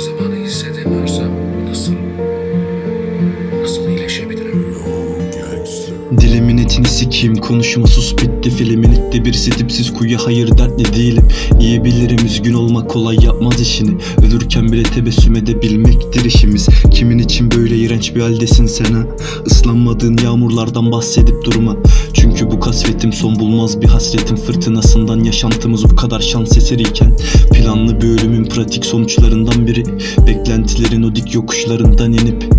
Zamanı hissedemiyorsam nasıl? Dilimin etini sikeyim konuşma sus bitti Filmin itti. Birisi tipsiz kuyuya hayır dertli değilim. İyi bilirim üzgün olmak kolay yapmaz işini. Ölürken bile tebessüm edebilmektir işimiz. Kimin için böyle iğrenç bir haldesin sen ha? Islanmadığın yağmurlardan bahsedip durma. Çünkü bu kasvetim son bulmaz bir hasretin fırtınasından Yaşantımız bu kadar şans eseriyken Planlı bir ölümün pratik sonuçlarından biri. Beklentilerin o dik yokuşlarından inip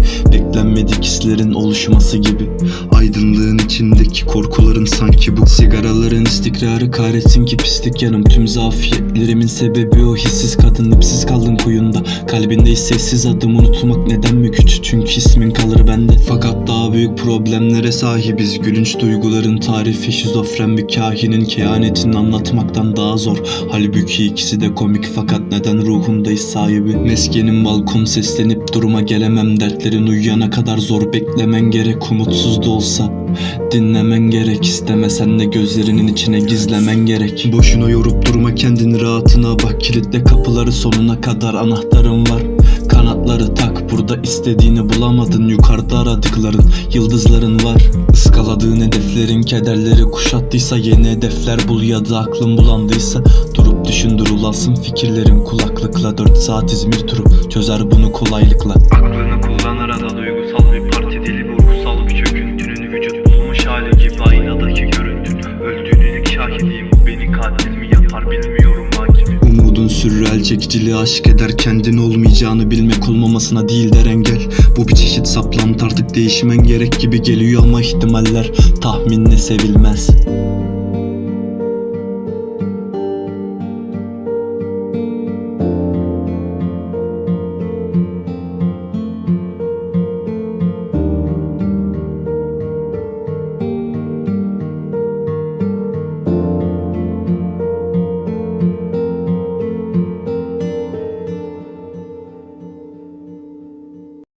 Beklenmedik hislerin oluşması gibi. Aydınlığın içindeki korkuların sanki bu. Sigaraların istikrarı kahretsin ki pislik yanım. Tüm zafiyetlerimin sebebi o. Hissiz kadın Dipsiz kaldın koyunda Kalbinde sessiz adım unutmak neden mi güç? Çünkü ismin kalır bende. Fakat daha büyük problemlere sahibiz. Gülünç duyguların tarifi şizofren bir kahinin Kehanetini anlatmaktan daha zor. Halbuki ikisi de komik fakat neden ruhumdayız sahibi? Meskenin balkon seslenip duruma gelemem. Dertlerin uyuyana kadar zor beklemen gerek Umutsuz da olsa. Dinlemen gerek istemesen de gözlerinin içine gizlemen gerek. Boşuna yorup durma kendini rahatına bak. Kilitle kapıları sonuna kadar anahtarım var. Kanatları tak burada istediğini bulamadın. Yukarıda aradıkların yıldızların var. Iskaladığın hedeflerin kederleri kuşattıysa Yeni hedefler bul ya da aklın bulandıysa. Durup düşün durulasın fikirlerin kulaklıkla. 4 saat İzmir turu çözer bunu kolaylıkla. Aklını kullanır Bu beni katil mi yapar bilmiyorum hakim Umudun sürreal çekiciliği aşk eder Kendin olmayacağını bilmek olmamasına değil der engel. Bu bir çeşit saplantı artık değişmen gerek gibi geliyor ama ihtimaller tahminle sevilmez